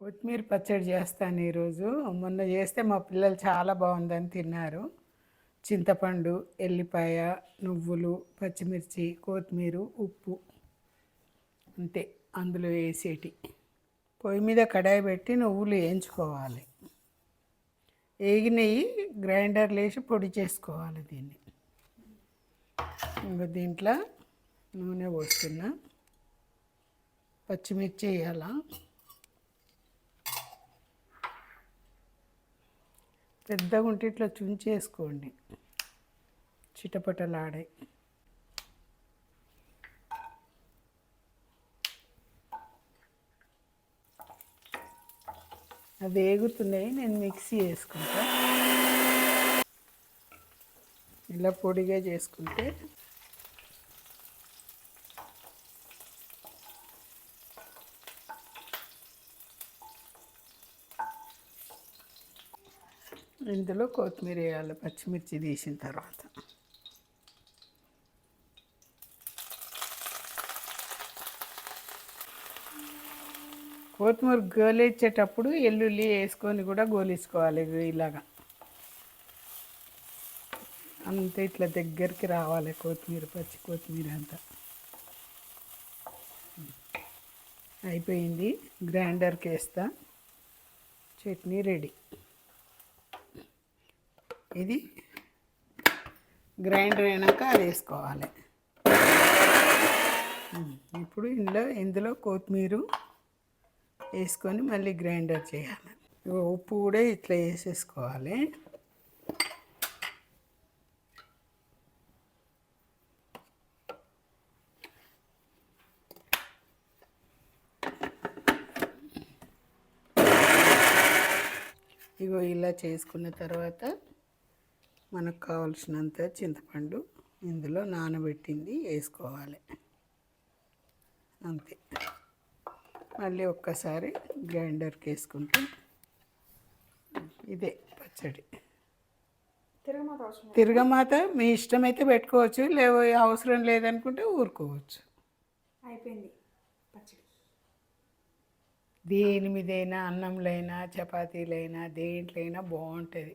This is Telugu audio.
కొత్తిమీర పచ్చడి చేస్తాను ఈరోజు. మొన్న చేస్తే మా పిల్లలు చాలా బాగుందని తిన్నారు. చింతపండు ఎల్లిపాయ నువ్వులు పచ్చిమిర్చి కొత్తిమీర ఉప్పు అంతే. అందులో వేసేటి. పొయ్యి మీద కడాయి పెట్టి నువ్వులు వేయించుకోవాలి. వేగినవి గ్రైండర్లు వేసి పొడి చేసుకోవాలి దీన్ని. ఇంకా దీంట్లో నూనె పోస్తున్నా. పచ్చిమిర్చి వేయాలా? పెద్దగా ఉంటే ఇట్లా చుంచేసుకోండి. చిటపటలాడే. అవి వేగుతున్నాయి నేను మిక్సీ వేసుకుంటా. ఇలా పొడిగా చేసుకుంటే ఇందులో కొత్తిమీర వేయాలి పచ్చిమిర్చి తీసిన తర్వాత. కొత్తిమీర గోలిచ్చేటప్పుడు ఎల్లుల్లి వేసుకొని కూడా గోలించుకోవాలి ఇలాగా. అంత ఇట్లా దగ్గరికి రావాలి కొత్తిమీర పచ్చి కొత్తిమీర అంతా. అయిపోయింది. గ్రైండర్కి వేస్తా. చట్నీ రెడీ. ఇది గ్రైండర్ అయినాక అది వేసుకోవాలి. ఇప్పుడు ఇందులో ఇందులో కొత్తిమీర వేసుకొని మళ్ళీ గ్రైండర్ చేయాలి. ఇగో ఉప్పు కూడా ఇట్లా వేసేసుకోవాలి. ఇగో ఇలా చేసుకున్న తర్వాత మనకు కావలసినంత చింతపండు ఇందులో నానబెట్టింది వేసుకోవాలి. అంతే. మళ్ళీ ఒక్కసారి గ్రైండర్కి వేసుకుంటే ఇదే పచ్చడి. తిరగమాత మీ ఇష్టమైతే పెట్టుకోవచ్చు లేవో అవసరం లేదనుకుంటే ఊరుకోవచ్చు. అయిపోయింది పచ్చడి. దేని మీదైనా అన్నంలైనా చపాతీలైనా దేంట్లైనా బాగుంటుంది.